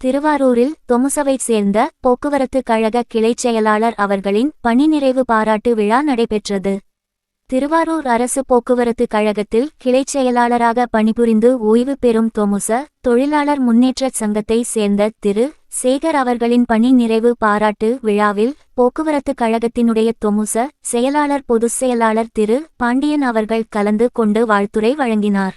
திருவாரூரில் தொமுசவைச் சேர்ந்த போக்குவரத்து கழக கிளைச் செயலாளர் அவர்களின் பணி நிறைவு பாராட்டு விழா நடைபெற்றது. திருவாரூர் அரசு போக்குவரத்து கழகத்தில் கிளைச் செயலாளராக பணிபுரிந்து ஓய்வு பெறும் தொமுச தொழிலாளர் முன்னேற்றச் சங்கத்தைச் சேர்ந்த திரு. சேகர் அவர்களின் பணி நிறைவு பாராட்டு விழாவில் போக்குவரத்து கழகத்தினுடைய தொமுச செயலாளர் பொதுச் செயலாளர் திரு. பாண்டியன் அவர்கள் கலந்து கொண்டு வாழ்த்துரை வழங்கினார்.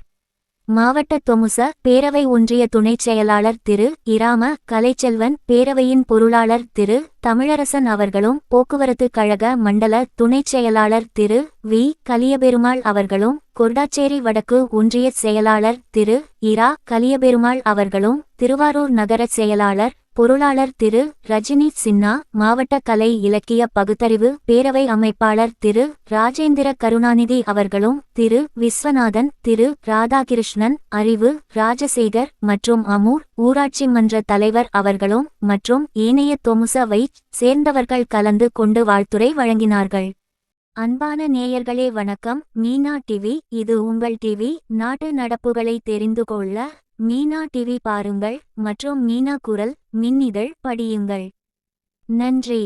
மாவட்ட தொமுச பேரவை ஒன்றிய துணைச் செயலாளர் திரு. இராம கலைச்செல்வன் பேரவையின் பொருளாளர் திரு. தமிழரசன் அவர்களும் போக்குவரத்து கழக மண்டல துணைச் செயலாளர் திரு. வி. கலியபெருமாள் அவர்களும் கொர்டாச்சேரி வடக்கு ஒன்றிய செயலாளர் திரு. இரா கலியபெருமாள் அவர்களும் திருவாரூர் நகர செயலாளர் பொருளாளர் திரு. ரஜினி சின்னா மாவட்ட கலை இலக்கிய பகுத்தறிவு பேரவை அமைப்பாளர் திரு. ராஜேந்திர கருணாநிதி அவர்களும் திரு. விஸ்வநாதன் திரு. ராதாகிருஷ்ணன் அறிவு ராஜசேகர் மற்றும் அமூர் ஊராட்சி மன்ற தலைவர் அவர்களும் மற்றும் ஏனைய தொமுச வைச் சேர்ந்தவர்கள் கலந்து கொண்டு வாழ்த்துரை வழங்கினார்கள். அன்பான நேயர்களே வணக்கம். மீனா டிவி இது உங்கள் டிவி. நாட்டு நடப்புகளை தெரிந்து கொள்ள மீனா டிவி பாருங்கள் மற்றும் மீனா குரல் மின்னிதழ் படியுங்கள். நன்றி.